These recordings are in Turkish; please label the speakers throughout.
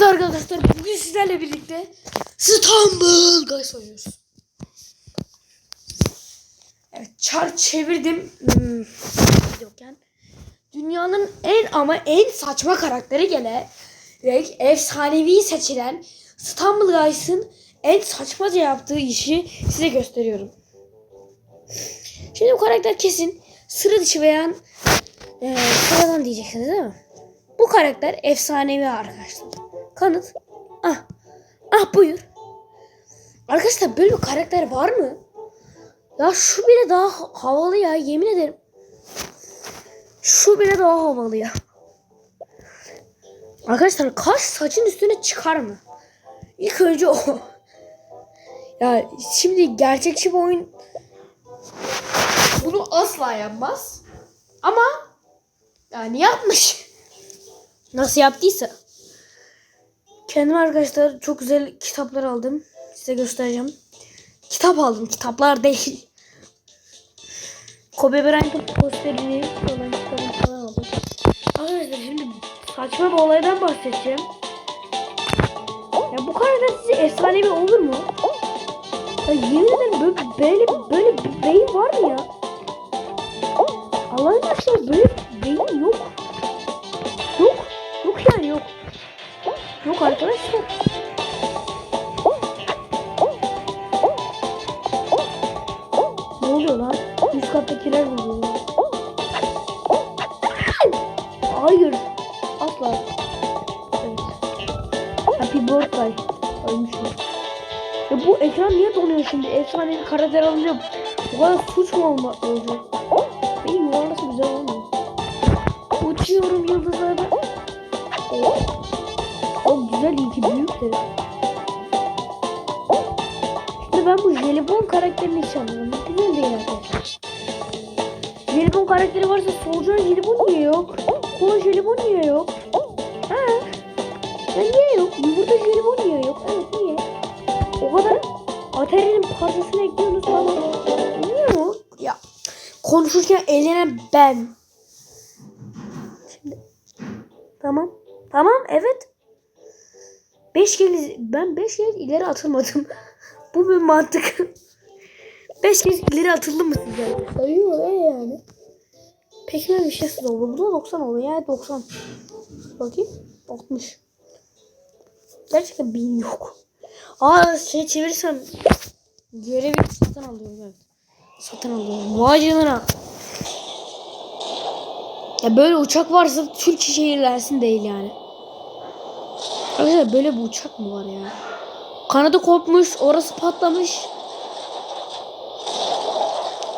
Speaker 1: Evet arkadaşlar bugün sizlerle birlikte İstanbul Guys oynuyoruz. Evet çar çevirdim. Hmm, yokken. Dünyanın en ama en saçma karakteri gelerek efsanevi seçilen İstanbul Guys'ın en saçmaca yaptığı işi size gösteriyorum. Şimdi bu karakter kesin sıra dışı veya e, sıradan diyeceksiniz değil mi? Bu karakter efsanevi arkadaşlar. Kanıt. Ah. Ah buyur. Arkadaşlar böyle bir karakter var mı? Ya şu bile daha ha- havalı ya yemin ederim. Şu bile daha havalı ya. Arkadaşlar kaş saçın üstüne çıkar mı? İlk önce o. Ya şimdi gerçekçi bir oyun bunu asla yapmaz. Ama yani yapmış. Nasıl yaptıysa. Kendim arkadaşlar çok güzel kitaplar aldım. Size göstereceğim. Kitap aldım. Kitaplar değil. Kobe Bryant'ın posterini falan kitabını falan aldım. Arkadaşlar şimdi saçma bir olaydan bahsedeceğim. Ya bu karakter size efsanevi olur mu? Ya yemin böyle böyle, böyle bir beyin var mı ya? Allah'ın aşkına böyle bir beyin. Yok. Yok arkadaşlar. Ne oluyor lan? Üst kattakiler vuruyor. Hayır. Asla. Evet. Happy birthday. Ölmüşüm. Ya bu ekran niye donuyor şimdi? Efsanevi karakter alınca bu kadar suç mu olmak olacak? Jelibon karakterini anlamadım. Güzel değil arkadaşlar. Jelibon karakteri varsa solucan jelibon niye yok? Kola jelibon niye yok? Ha? Ya niye yok? Yumurta jelibon niye yok? Evet niye? O kadar Atari'nin parçasını ekliyorsunuz falan. Niye yok? Ya konuşurken eğlenen ben. Şimdi tamam. Tamam evet. Beş kez ben beş kez ileri atılmadım. Bu bir mantık. beş kez ileri atıldım mı sizce? Sayıyor e yani. Pekmez bir şey oldu. Bu da 90 oldu. Yani 90. Bakayım. 60. Gerçekten bin yok. Aa şey çevirirsem görevi satın alıyorum evet. Satın alıyorum. Vay. Ya böyle uçak varsa Türk şehirlensin değil yani. Arkadaşlar böyle bir uçak mı var ya? Kanadı kopmuş, orası patlamış.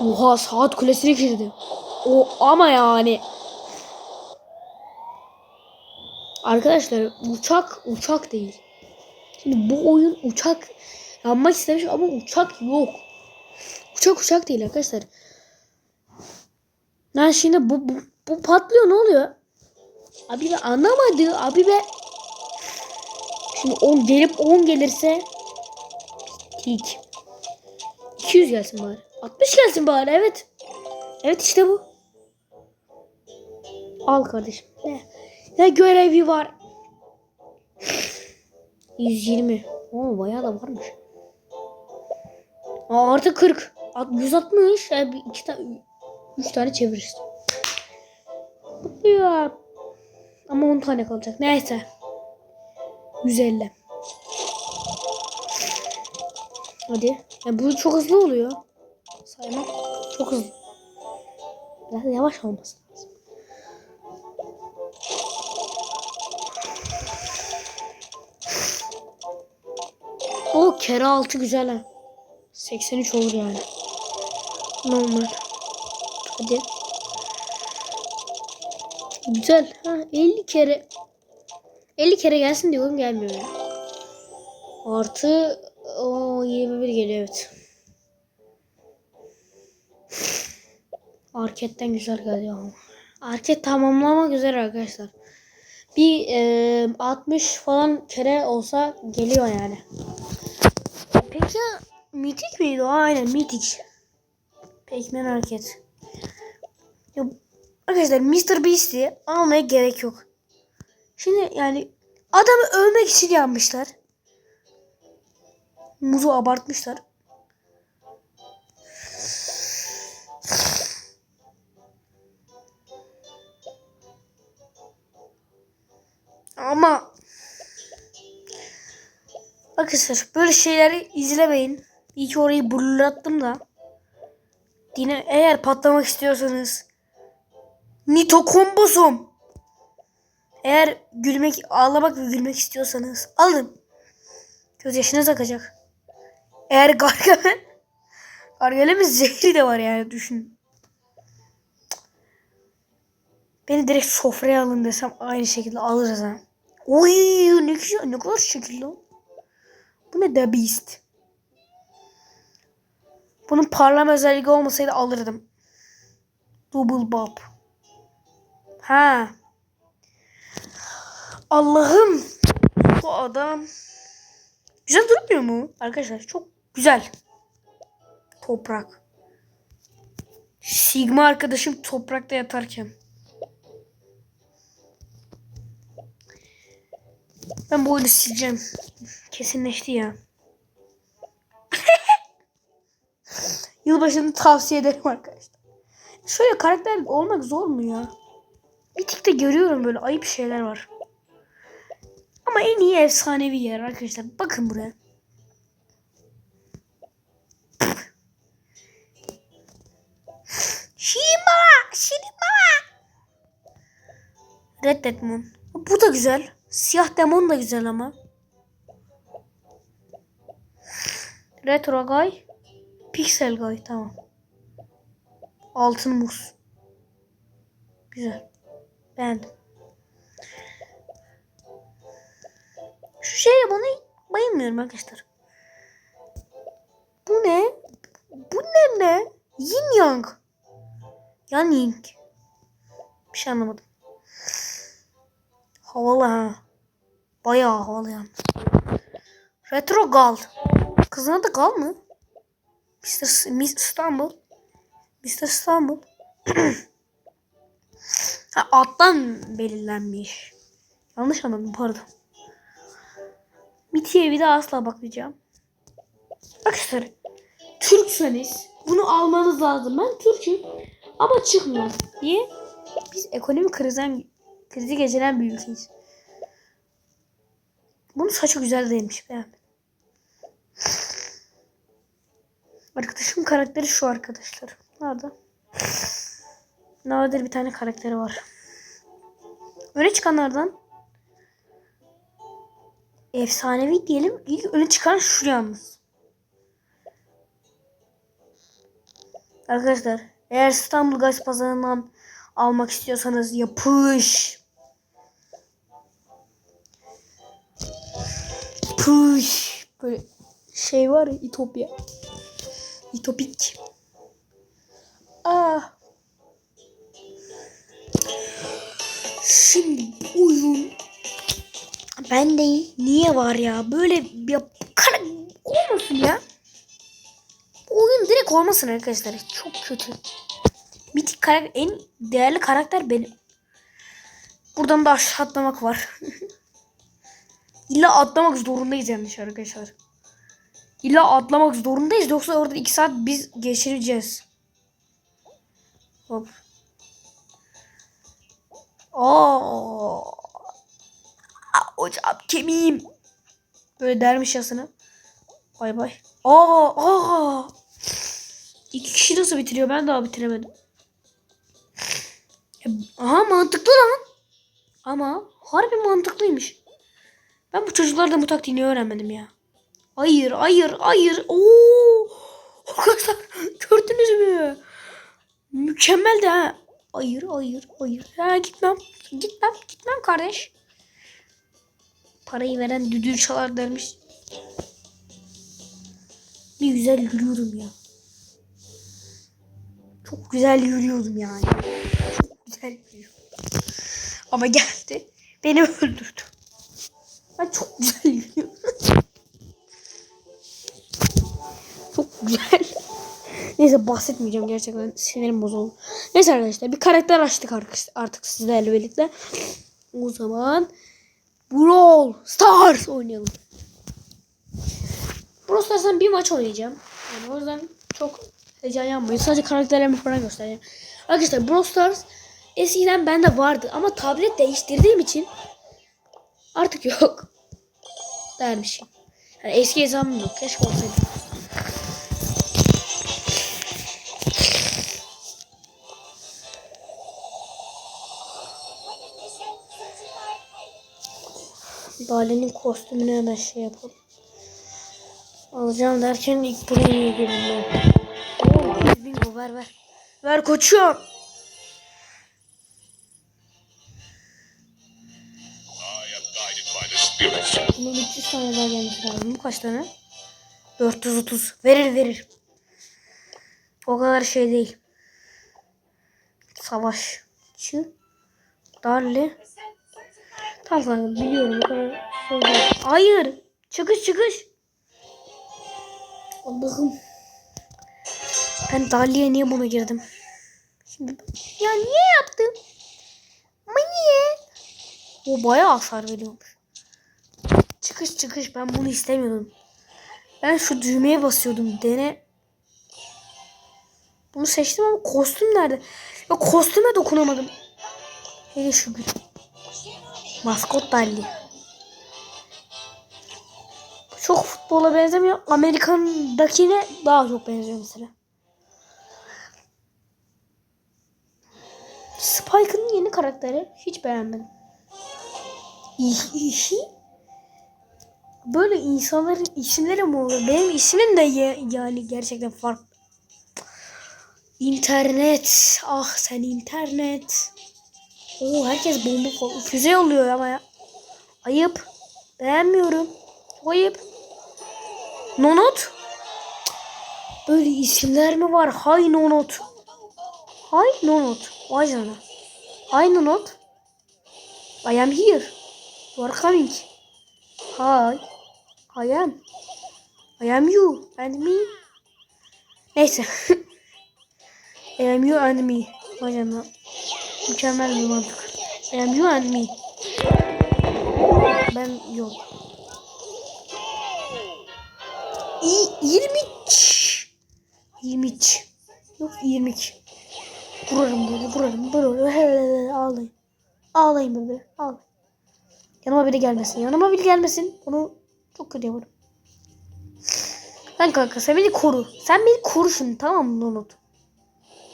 Speaker 1: Oha saat kulesine girdi. O ama yani. Arkadaşlar uçak uçak değil. Şimdi bu oyun uçak yapmak istemiş ama uçak yok. Uçak uçak değil arkadaşlar. Lan şimdi bu, bu, bu patlıyor ne oluyor? Abi ben anlamadı. Abi be. Şimdi 10 gelip 10 gelirse tik. 200 gelsin bari. 60 gelsin bari evet. Evet işte bu. Al kardeşim. Ne? Ne görevi var? 120. Oo bayağı da varmış. Aa, artı 40. At- 160. Yani iki tane 3 tane çeviririz. Mutluyum. Ama 10 tane kalacak. Neyse. 150. Hadi. Ya bu çok hızlı oluyor. Saymak çok hızlı. Biraz yavaş olması lazım. O kere altı güzel ha. 83 olur yani. Normal. Hadi. Güzel. Ha 50 kere 50 kere gelsin diyorum gelmiyor. Artı o 21 geliyor evet. Arketten güzel geliyor ama. Arket tamamlama güzel arkadaşlar. Bir e, 60 falan kere olsa geliyor yani. Peki mitik miydi o? Aynen mitik. Pekmen hareket. Ya, arkadaşlar Mr. Beast'i almaya gerek yok. Şimdi yani Adamı övmek için yapmışlar. Muzu abartmışlar. Ama Arkadaşlar böyle şeyleri izlemeyin. İyi ki orayı blurlattım da. Yine eğer patlamak istiyorsanız Nito kombosum. Eğer gülmek, ağlamak ve gülmek istiyorsanız alın. Gözyaşınız akacak. Eğer gargamel Gargamel'in zehri de var yani düşün. Beni direkt sofraya alın desem aynı şekilde alırız ha. Oy ne güzel ne kadar şekilli. Bu ne The Beast? Bunun parlama özelliği olmasaydı alırdım. Double Bob. Ha. Allah'ım. Bu adam. Güzel durmuyor mu? Arkadaşlar çok güzel. Toprak. Sigma arkadaşım toprakta yatarken. Ben bu oyunu sileceğim. Kesinleşti ya. Yılbaşını tavsiye ederim arkadaşlar. Şöyle karakter olmak zor mu ya? Bir tık da görüyorum böyle ayıp şeyler var. Ama en iyi efsanevi yer arkadaşlar. Bakın buraya. Şirin Şirin Red Dead Moon. Bu da güzel. Siyah demon da güzel ama. Retro Guy. Pixel Guy tamam. Altın muz. Güzel. Beğendim. Şu şeye bana bayılmıyorum arkadaşlar. Bu ne? Bu ne ne? Yin Yang. Yan Ying. Bir şey anlamadım. Havalı ha. Bayağı havalı yani. Retro Gal. Kızın adı Gal mı? Mr. Miss İstanbul. Mr. İstanbul. ha, alttan belirlenmiş. Yanlış anladım pardon. Miti'ye bir daha asla bakmayacağım. Arkadaşlar Türkseniz bunu almanız lazım. Ben Türk'üm ama çıkmıyor. Niye? Biz ekonomi krizden krizi geçiren bir ülkeyiz. Bunun saçı güzel değilmiş beğendim. Arkadaşım karakteri şu arkadaşlar. Nerede? Nadir bir tane karakteri var. Öne çıkanlardan efsanevi diyelim. İlk öne çıkan şu. Arkadaşlar eğer İstanbul Gaz Pazarı'ndan almak istiyorsanız yapış. Push. Böyle şey var ya İtopya. İtopik. Ah. Şimdi oyun ben değil. Niye var ya? Böyle ya kara olmasın ya. Bu oyun direkt olmasın arkadaşlar. Çok kötü. Mitik karakter en değerli karakter benim. Buradan da aşağı atlamak var. İlla atlamak zorundayız yanlış arkadaşlar. İlla atlamak zorundayız yoksa orada 2 saat biz geçireceğiz. Hop. Aa. Hocam kemiğim. Böyle dermiş yasını. Bay bay. Aa, aa. İki kişi nasıl bitiriyor? Ben daha bitiremedim. Aha mantıklı lan. Ama harbi mantıklıymış. Ben bu çocuklardan bu taktiğini öğrenmedim ya. Hayır, hayır, hayır. Oo! Arkadaşlar gördünüz mü? Mükemmel de ha. Hayır, hayır, hayır. Ha, gitmem. Gitmem, gitmem kardeş. Parayı veren düdüğü çalar dermiş. Ne güzel yürüyorum ya. Çok güzel yürüyordum yani. Çok güzel yürüyordum. Ama geldi. Beni öldürdü. Ben çok güzel yürüyorum. çok güzel. Neyse bahsetmeyeceğim gerçekten sinirim bozuldu. Neyse arkadaşlar bir karakter açtık artık, artık sizlerle birlikte. O zaman Brawl Stars oynayalım. Brawl Stars'tan bir maç oynayacağım. Yani o yüzden çok heyecan yapmayın. Sadece karakterlerimi falan göstereceğim. Arkadaşlar Brawl Stars eskiden bende vardı ama tablet değiştirdiğim için artık yok. Dermişim. Yani eski hesabım yok. Keşke olsaydı. Lale'nin kostümünü hemen şey yapalım. Alacağım derken ilk buraya girdim ben. 100 bingo ver ver. Ver koçum. Bunun 300 tane daha gelmiş lazım. Kaç tane? 430. Verir verir. O kadar şey değil. Savaşçı. Darli. Tamam biliyorum. O kadar değil. Hayır. Çıkış çıkış. Allah'ım. Ben Darli'ye niye buna girdim? Şimdi ya niye yaptım? Ama niye? O bayağı hasar veriyormuş. Çıkış çıkış ben bunu istemiyordum. Ben şu düğmeye basıyordum. Dene. Bunu seçtim ama kostüm nerede? Ya kostüme dokunamadım. Hele şükür. Maskot Dalli. Futbola benzemiyor. Amerikan'dakine daha çok benziyor mesela. Spike'ın yeni karakteri hiç beğenmedim. İşi böyle insanların isimleri mi olur? Benim ismim de ye- yani gerçekten farklı. İnternet. Ah sen internet. Oo herkes bomba. Füze yolluyor ama ya. Ayıp. Beğenmiyorum. Ayıp. Nonot. Böyle isimler mi var? Hay Nonot. Hay Nonot. Vay canına. Hay Nonot. I am here. You are coming. Hi. I am. I am you and me. Neyse. I am you and me. Vay canına. Mükemmel bir mantık. I am you and me. Ben yok. İ 23. 23. Yok 22. Vurarım böyle vurarım vurarım. Ağlayın. Ağlayın böyle ağlayın. Yanıma biri gelmesin. Yanıma biri gelmesin. Onu çok kötü yaparım. Sen kanka sen beni koru. Sen beni koru tamam mı Nonot?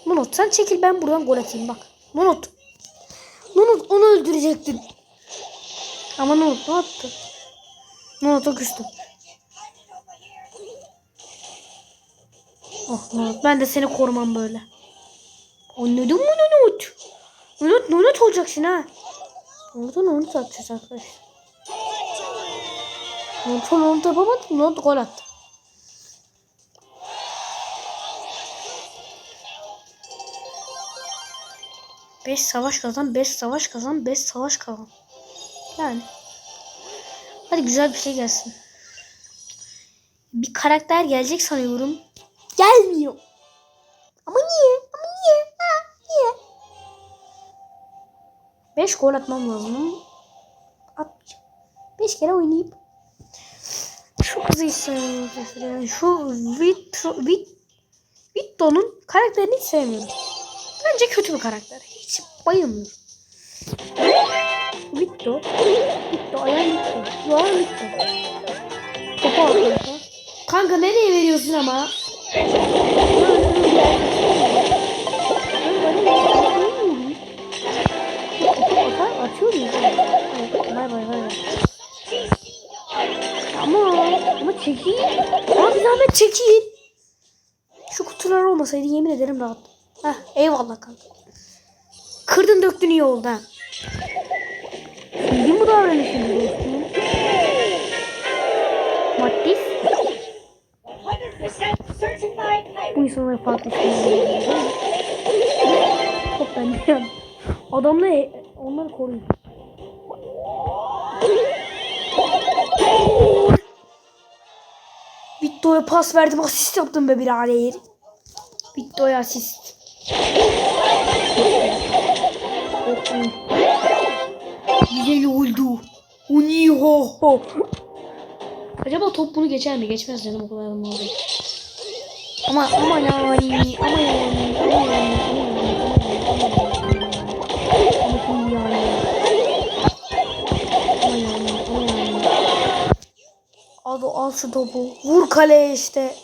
Speaker 1: Nonot sen çekil ben buradan gol atayım bak. Nonot. Nonot onu öldürecektin. Ama Nonot ne yaptı? Nonot'a küstüm. Nonot ben de seni korumam böyle. Anladın mı Nonot? Nonot Nonot olacaksın ha. Nonot'a Nonot atacağız arkadaşlar. Nonot'a Nonot yapamadı. Nonot gol attı. Beş savaş kazan, beş savaş kazan, beş savaş kazan. Yani. Hadi güzel bir şey gelsin. Bir karakter gelecek sanıyorum. Gelmiyor. Ama niye? Ama niye? Ha, niye? Beş gol atmam lazım. Atmayacağım. Beş kere oynayıp. Şu kızı istiyorum. Yani şu Vitro, Vit, Vitto'nun karakterini hiç sevmiyorum. Bence kötü bir karakter. Hiç bayılmıyorum. Vitto. Vitto. Ayağım Vitto. Vitto. Kanka nereye veriyorsun ama? Açıyor muyuz? Bay bay bay. Ama ama çekil. Abi zahmet çekil. Şu kutular olmasaydı yemin ederim rahat. Heh, eyvallah kanka. Kırdın döktün iyi oldu ha. İyi bu davranışın dostum. Mattis.
Speaker 2: 100%
Speaker 1: insanlara farklı şeyler Çok bende. Adamla onları koruyun. Vitto'ya pas verdim asist yaptım be birader. Vitto'ya asist. Güzel oldu. Uniho. Acaba top bunu geçer mi? Geçmez dedim o kadar da oldu. Ama ama yani ama yani ama yani ama yani ama yani Ado al şu topu. Vur kaleye işte.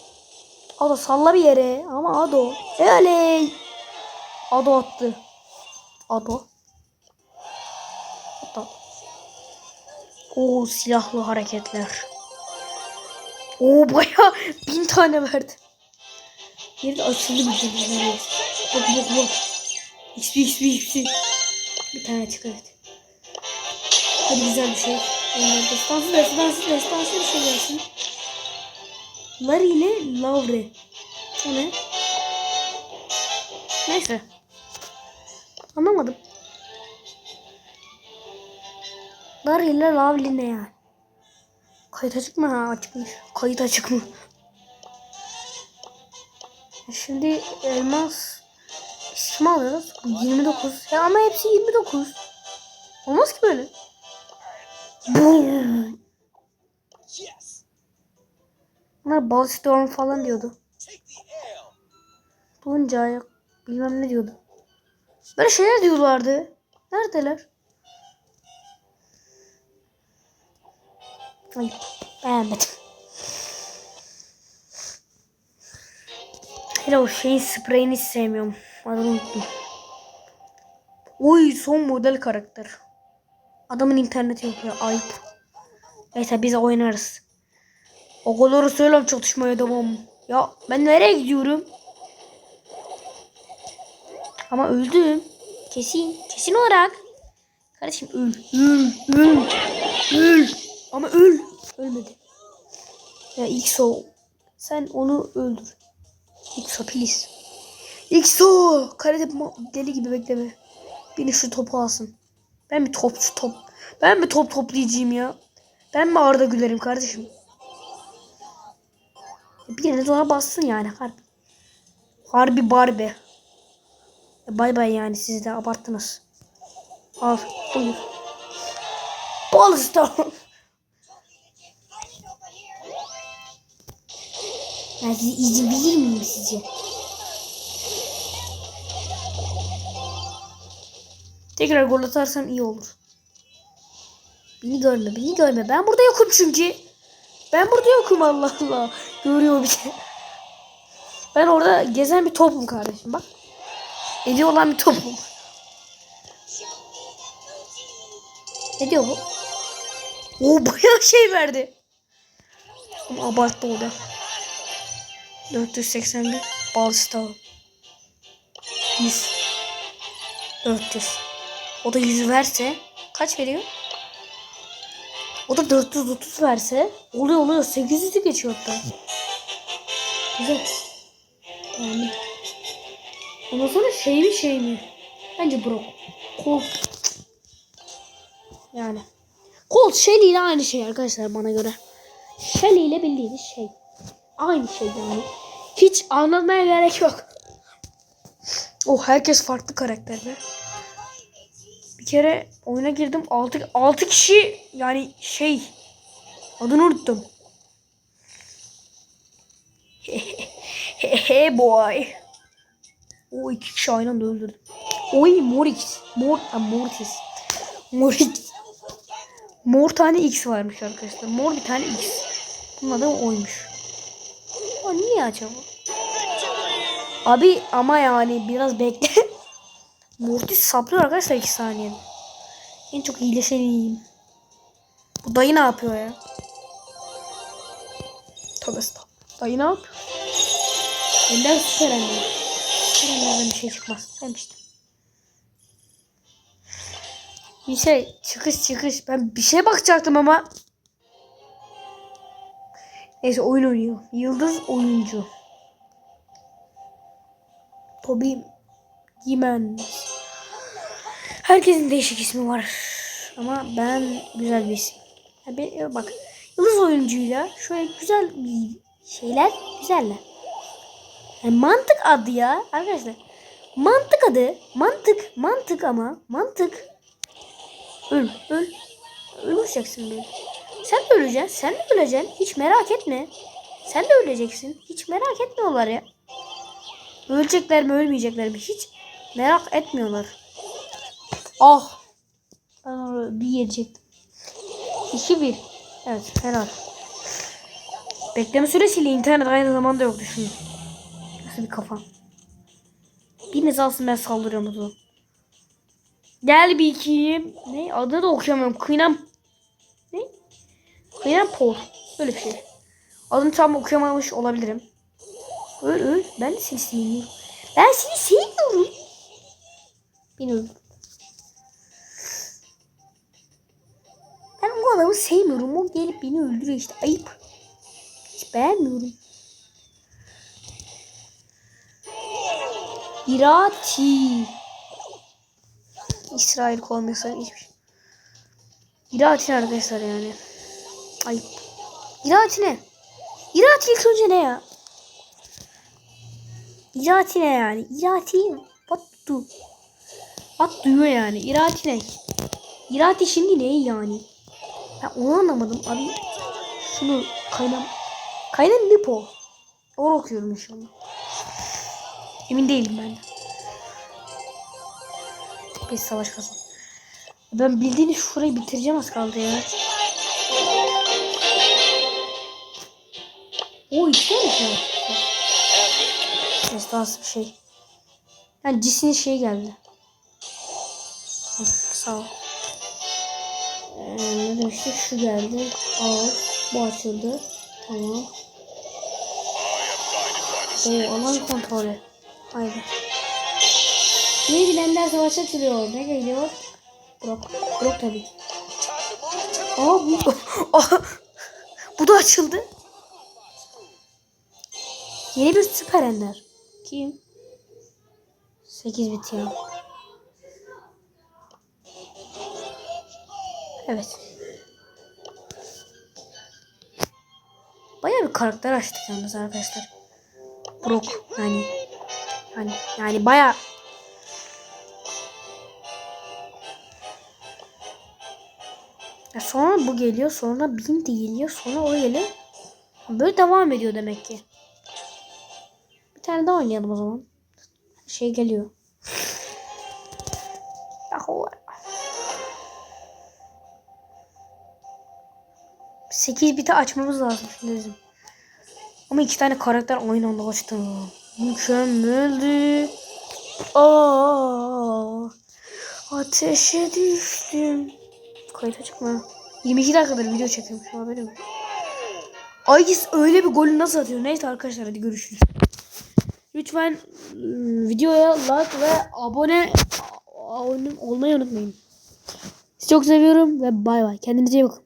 Speaker 1: Ado salla bir yere ama Ado. Oley. Ado attı. Ado. Hatta. Oo silahlı hareketler. Oo baya bin tane verdi. Yeri de açıldı bir şey. neredeyse. Bak bak bak. XP XP XP. Bir tane çık evet. Hadi güzel bir şey. Onlar destansı destansı destansı bir şey gelsin. Larry ile Laure. O ne? Neyse. Anlamadım. Larry ile Laure ne yani? Kayıt açık mı? Ha açıkmış. Kayıt açık mı? Şimdi elmas ismi alıyoruz. Bu 29. Ya ama hepsi 29. Olmaz ki böyle. Bunlar ball storm falan diyordu. Bulunca bilmem ne diyordu. Böyle şeyler diyorlardı. Neredeler? Ay beğenmedim. Hele o şeyin spreyini hiç sevmiyorum. Adını unuttum. Oy son model karakter. Adamın interneti yok ya ayıp. Neyse biz oynarız. O kadar söylem çatışmaya devam. Ya ben nereye gidiyorum? Ama öldüm. Kesin. Kesin olarak. Kardeşim öl. Öl. Öl. Öl. Ama öl. Ölmedi. Ya XO. Sen onu öldür. XO please. Karede ma- deli gibi bekleme. Beni şu topu alsın. Ben bir topçu top. Ben bir top toplayacağım ya. Ben mi Arda Güler'im kardeşim? Biriniz ona bassın yani harbi. Harbi Barbie. E, Bay bay yani siz de abarttınız. Al buyur. Ballstar. Ben size izin verir miyim sizce? Tekrar gol atarsam iyi olur. Beni görme, beni görme. Ben burada yokum çünkü. Ben burada yokum Allah Allah. Görüyor bir şey. Ben orada gezen bir topum kardeşim bak. Eli olan bir topum. Ne diyor bu? O bayağı şey verdi. Ama abarttı o da. 481 Ballstar. 100. 400. O da 100 verse kaç veriyor? O da 430 verse oluyor oluyor 800'ü geçiyor hatta. Güzel. Tamam. Ondan sonra şey mi şey mi? Bence Brock. Colt. Yani. Colt Shelly ile aynı şey arkadaşlar bana göre. Shelly ile bildiğiniz şey. Aynı şey yani. Hiç anlatmaya gerek yok. Oh herkes farklı karakterler. Bir kere oyuna girdim 6 6 kişi yani şey adını unuttum. He boy. O iki kişi aynı anda öldürdüm. Oy Morix. Mor Mortis. Morix. Mor tane X varmış arkadaşlar. Mor bir tane X. Bunun adı oymuş. Niye acaba? Abi ama yani biraz bekle. Mortis saplıyor arkadaşlar 2 saniyede. En çok iyileşeniyim. Bu dayı ne yapıyor ya? Tövbe estağfurullah. Dayı ne yapıyor? Benden süper anne. Süper annemden bir şey çıkmaz. Demiştim. Bir şey çıkış çıkış. Ben bir şeye bakacaktım ama. Neyse oyun oynuyor. Yıldız oyuncu. Toby Gimen. Herkesin değişik ismi var. Ama ben güzel bir isim. Ya bir- bak yıldız oyuncuyla şöyle güzel şeyler güzeller. Yani mantık adı ya arkadaşlar. Mantık adı. Mantık. Mantık ama. Mantık. Öl. Öl. öleceksin böyle. Sen de öleceksin. Sen de öleceksin. Hiç merak etme. Sen de öleceksin. Hiç merak etmiyorlar ya. Ölecekler mi ölmeyecekler mi? Hiç merak etmiyorlar. Ah. Ben onu bir yiyecektim. 2-1. Evet helal. Bekleme süresiyle internet aynı zamanda yok düşünün. Nasıl bir kafa. Biriniz alsın ben saldırıyorum o zaman. Gel bir iki. Ne? Adını da okuyamıyorum. Kıynan. Kıynan Paul. Öyle bir şey. Adını tam okuyamamış olabilirim. Öl öl. Ben de seni sevmiyorum. Ben seni sevmiyorum. Beni öldür. Ben o adamı sevmiyorum. O gelip beni öldürüyor işte. Ayıp. Hiç beğenmiyorum. İrati. İsrail kolonyası hiçbir şey. İrati arkadaşlar yani. Ayıp. İrati ne? İrati ilk önce ne ya? İrati ne yani? İrati what do? What duyuyor yani? İrati ne? İrati şimdi ne yani? Ben onu anlamadım abi. Şunu kaynam. Kaynam Lipo. Or okuyorum inşallah. Emin değilim ben de. Savaş kazan. Ben bildiğini şurayı bitireceğim az kaldı ya. O işte mi nasıl bir şey. Yani cisinin şey geldi. Sağ ol. Ee, ne demiştik? Şu geldi. Al. Bu açıldı. Tamam. Oo, alan kontrolü. Haydi. Yeni bilenler savaşa açılıyor. Ne geliyor? Brok. Brok tabii. Aa bu. Bu da açıldı. Yeni bir süper ender. Kim? 8 bit ya. Evet. Bayağı bir karakter açtık yalnız arkadaşlar. Brock yani yani yani baya ya sonra bu geliyor sonra bin geliyor sonra o geliyor böyle devam ediyor demek ki tane daha oynayalım o zaman şey geliyor Yahu. 8 biti açmamız lazım şimdi bizim. Ama iki tane karakter aynı anda açtı. Mükemmeldi. Aa, ateşe düştüm. Kayıt açık mı? 22 dakikadır video çekiyorum şu haberim. Aygis öyle bir golü nasıl atıyor? Neyse arkadaşlar hadi görüşürüz. Lütfen ıı, videoya like ve abone, olmayı unutmayın. Sizi çok seviyorum ve bay bay. Kendinize iyi bakın.